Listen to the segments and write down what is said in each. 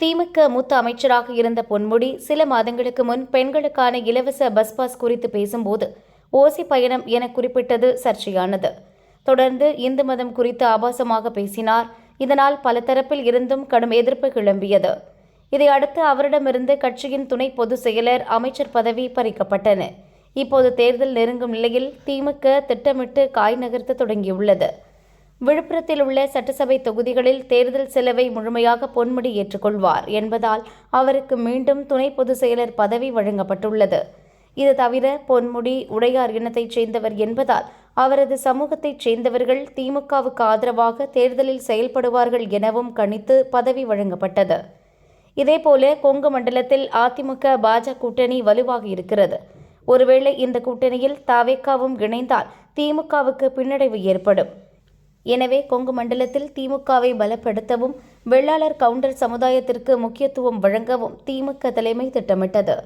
திமுக மூத்த அமைச்சராக இருந்த பொன்முடி சில மாதங்களுக்கு முன் பெண்களுக்கான இலவச பஸ் பாஸ் குறித்து பேசும்போது ஓசி பயணம் என குறிப்பிட்டது சர்ச்சையானது. தொடர்ந்து இந்து மதம் குறித்து ஆபாசமாக பேசினார். இதனால் பல தரப்பில் இருந்தும் கடும் எதிர்ப்பு கிளம்பியது. இதையடுத்து அவரிடமிருந்து கட்சியின் துணை பொதுச் செயலர் அமைச்சர் பதவி பறிக்கப்பட்டன. இப்போது தேர்தல் நெருங்கும் நிலையில் திமுக திட்டமிட்டு காய் நகர்த்த தொடங்கியுள்ளது. விழுப்புரத்தில் உள்ள சட்டசபை தொகுதிகளில் தேர்தல் செலவை முழுமையாக பொன்முடி ஏற்றுக்கொள்வார் என்பதால் அவருக்கு மீண்டும் துணை பொதுச் செயலர் பதவி வழங்கப்பட்டுள்ளது. இது தவிர பொன்முடி உடையார் இனத்தைச் சேர்ந்தவர் என்பதால் அவரது சமூகத்தைச் சேர்ந்தவர்கள் திமுகவுக்கு ஆதரவாக தேர்தலில் செயல்படுவார்கள் எனவும் கணித்து பதவி வழங்கப்பட்டது. இதேபோல கொங்கு மண்டலத்தில் அதிமுக பாஜக கூட்டணி வலுவாக இருக்கிறது. ஒருவேளை இந்த கூட்டணியில் தாவேக்காவும் இணைந்தால் திமுகவுக்கு பின்னடைவு ஏற்படும். எனவே கொங்கு மண்டலத்தில் திமுகவை பலப்படுத்தவும் வெள்ளாளர் கவுண்டர் சமுதாயத்திற்கு முக்கியத்துவம் வழங்கவும் திமுக தலைமை திட்டமிட்டது.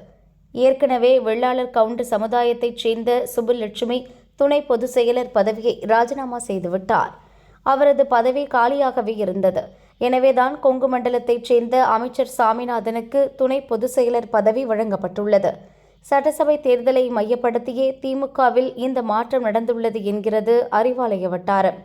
ஏற்கனவே வெள்ளாளர் கவுண்டர் சமுதாயத்தைச் சேர்ந்த சுபலட்சுமி துணை பொதுச் செயலர் பதவியை ராஜினாமா செய்துவிட்டார். அவரது பதவி காலியாகவே இருந்தது. எனவேதான் கொங்கு மண்டலத்தைச் சேர்ந்த அமைச்சர் சாமிநாதனுக்கு துணை பொதுச் செயலர் பதவி வழங்கப்பட்டுள்ளது. சட்டசபை தேர்தலை மையப்படுத்தியே திமுகவில் இந்த மாற்றம் நடந்துள்ளது என்கிறது அறிவாலய வட்டாரம்.